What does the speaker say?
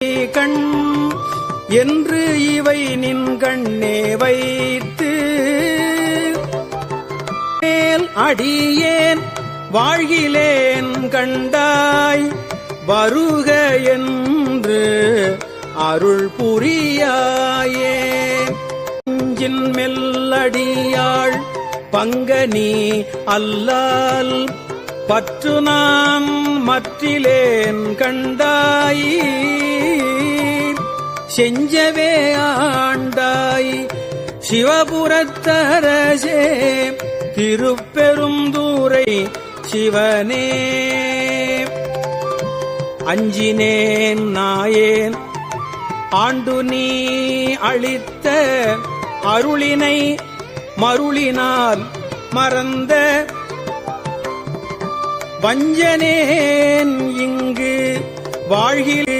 கண் என்று இவை நின் கண்ணே வைத்து மேல் அடியேன் வாழ்கிலேன் கண்டாய் வருக என்று அருள் புரியாயே. நெஞ்சின் மெல்லடியாள் பங்கனி அல்லால் பற்று நான் மற்றிலேன் கண்டாயே. செஞ்சவே ஆண்டாய். சிவபுரத்தரசே திருப்பெருந்தூரை சிவனே. அஞ்சினேன் நாயேன் ஆண்டு நீ அளித்த அருளினை மருளினால் மறந்த. வஞ்சனேன் இங்கு வாழ்கில்